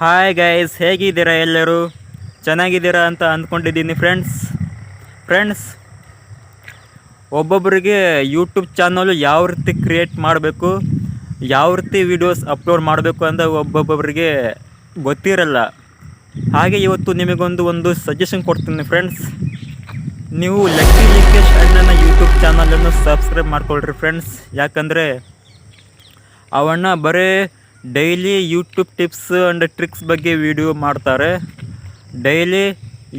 Hi guys ಹೇಗಿದ್ದೀರಾ ಎಲ್ಲರೂ? ಚೆನ್ನಾಗಿದ್ದೀರಾ ಅಂತ ಅಂದ್ಕೊಂಡಿದ್ದೀನಿ ಫ್ರೆಂಡ್ಸ್ ಫ್ರೆಂಡ್ಸ್ ಒಬ್ಬೊಬ್ಬರಿಗೆ ಯೂಟ್ಯೂಬ್ ಚಾನಲು ಯಾವ ರೀತಿ ಕ್ರಿಯೇಟ್ ಮಾಡಬೇಕು, ಯಾವ ರೀತಿ ವೀಡಿಯೋಸ್ ಅಪ್ಲೋಡ್ ಮಾಡಬೇಕು ಅಂತ ಒಬ್ಬೊಬ್ಬರಿಗೆ ಗೊತ್ತಿರಲ್ಲ. ಹಾಗೆ ಇವತ್ತು ನಿಮಗೊಂದು ಒಂದು ಸಜೆಷನ್ ಕೊಡ್ತೀನಿ ಫ್ರೆಂಡ್ಸ್ ನೀವು ಲಕ್ಕಿ ಲಿಂಕೇಶ್ ಅಣ್ಣನ ಯೂಟ್ಯೂಬ್ ಚಾನಲನ್ನು ಸಬ್ಸ್ಕ್ರೈಬ್ ಮಾಡ್ಕೊಳ್ರಿ ಫ್ರೆಂಡ್ಸ್ ಯಾಕಂದರೆ ಅವಣ್ಣ ಬರೀ daily YouTube tips and tricks ಬಗ್ಗೆ ವಿಡಿಯೋ ಮಾಡ್ತಾರೆ. ಡೈಲಿ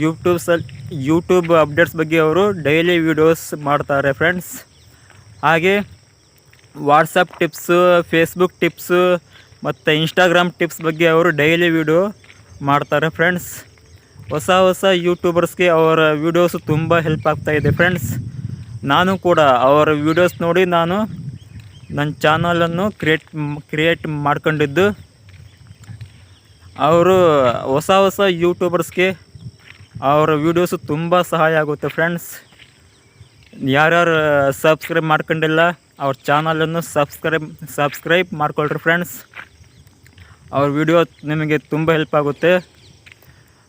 ಯೂಟ್ಯೂಬ್ಸಲ್ಲಿ ಯೂಟ್ಯೂಬ್ ಅಪ್ಡೇಟ್ಸ್ ಬಗ್ಗೆ ಅವರು ಡೈಲಿ ವೀಡಿಯೋಸ್ ಮಾಡ್ತಾರೆ ಫ್ರೆಂಡ್ಸ್. ಹಾಗೆ ವಾಟ್ಸಪ್ ಟಿಪ್ಸು, ಫೇಸ್ಬುಕ್ ಟಿಪ್ಸು ಮತ್ತು ಇನ್ಸ್ಟಾಗ್ರಾಮ್ ಟಿಪ್ಸ್ ಬಗ್ಗೆ ಅವರು ಡೈಲಿ ವಿಡಿಯೋ ಮಾಡ್ತಾರೆ ಫ್ರೆಂಡ್ಸ್. ಹೊಸ ಹೊಸ ಯೂಟ್ಯೂಬರ್ಸ್ಗೆ ಅವರ ವೀಡಿಯೋಸು ತುಂಬ ಹೆಲ್ಪ್ ಆಗ್ತಾಯಿದೆ ಫ್ರೆಂಡ್ಸ್. ನಾನು ಕೂಡ ಅವರ ವೀಡಿಯೋಸ್ ನೋಡಿ ನಾನು ನನ್ನ ಚಾನಲನ್ನು ಕ್ರಿಯೇಟ್ ಕ್ರಿಯೇಟ್ ಮಾಡ್ಕೊಂಡಿದ್ದು ಅವರು ಹೊಸ ಹೊಸ ಯೂಟ್ಯೂಬರ್ಸ್ಗೆ ಅವರ ವೀಡಿಯೋಸು ತುಂಬ ಸಹಾಯ ಆಗುತ್ತೆ ಫ್ರೆಂಡ್ಸ್ ಯಾರ್ಯಾರು ಸಬ್ಸ್ಕ್ರೈಬ್ ಮಾಡ್ಕೊಂಡಿಲ್ಲ, ಅವ್ರ ಚಾನಲನ್ನು ಸಬ್ಸ್ಕ್ರೈಬ್ ಸಬ್ಸ್ಕ್ರೈಬ್ ಮಾಡ್ಕೊಳ್ರಿ ಫ್ರೆಂಡ್ಸ್ ಅವ್ರ ವಿಡಿಯೋ ನಿಮಗೆ ತುಂಬ ಹೆಲ್ಪ್ ಆಗುತ್ತೆ.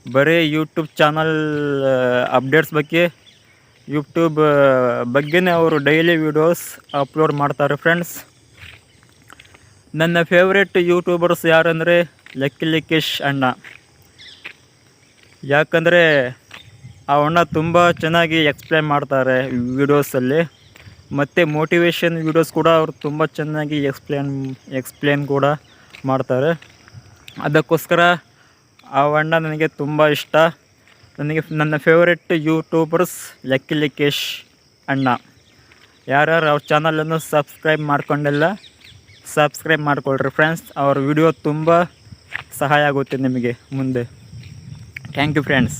ಬರೀ ಯೂಟ್ಯೂಬ್ ಚಾನಲ್ ಅಪ್ಡೇಟ್ಸ್ ಬಗ್ಗೆ ಯೂಟ್ಯೂಬ್ ಬಗ್ಗೆನೇ ಅವರು ಡೈಲಿ ವೀಡಿಯೋಸ್ ಅಪ್ಲೋಡ್ ಮಾಡ್ತಾರೆ ಫ್ರೆಂಡ್ಸ್ ನನ್ನ ಫೇವ್ರೆಟ್ ಯೂಟ್ಯೂಬರ್ಸ್ ಯಾರಂದರೆ ಲಕ್ಕಿ ಲಕ್ಕೇಶ್ ಅಣ್ಣ. ಯಾಕಂದರೆ ಆ ಅಣ್ಣ ತುಂಬ ಚೆನ್ನಾಗಿ ಎಕ್ಸ್ಪ್ಲೇನ್ ಮಾಡ್ತಾರೆ ವೀಡಿಯೋಸಲ್ಲಿ ಮತ್ತು ಮೋಟಿವೇಶನ್ ವೀಡಿಯೋಸ್ ಕೂಡ ಅವರು ತುಂಬ ಚೆನ್ನಾಗಿ ಎಕ್ಸ್ಪ್ಲೇನ್ ಎಕ್ಸ್ಪ್ಲೇನ್ ಕೂಡ ಮಾಡ್ತಾರೆ. ಅದಕ್ಕೋಸ್ಕರ ಆ ಅಣ್ಣ ನನಗೆ ತುಂಬ ಇಷ್ಟ. ನನಗೆ ನನ್ನ ಫೇವರೆಟ್ ಯೂಟ್ಯೂಬರ್ಸ್ ಲಕ್ಕಿ ಲಿಕೇಶ್ ಅಣ್ಣ. ಯಾರ್ಯಾರು ಅವ್ರ ಚಾನಲನ್ನು ಸಬ್ಸ್ಕ್ರೈಬ್ ಮಾಡ್ಕೊಂಡಿಲ್ಲ ಸಬ್ಸ್ಕ್ರೈಬ್ ಮಾಡಿಕೊಳ್ರಿ ಫ್ರೆಂಡ್ಸ್ ಅವ್ರ ವಿಡಿಯೋ ತುಂಬ ಸಹಾಯ ಆಗುತ್ತೆ ನಿಮಗೆ ಮುಂದೆ. Thank you friends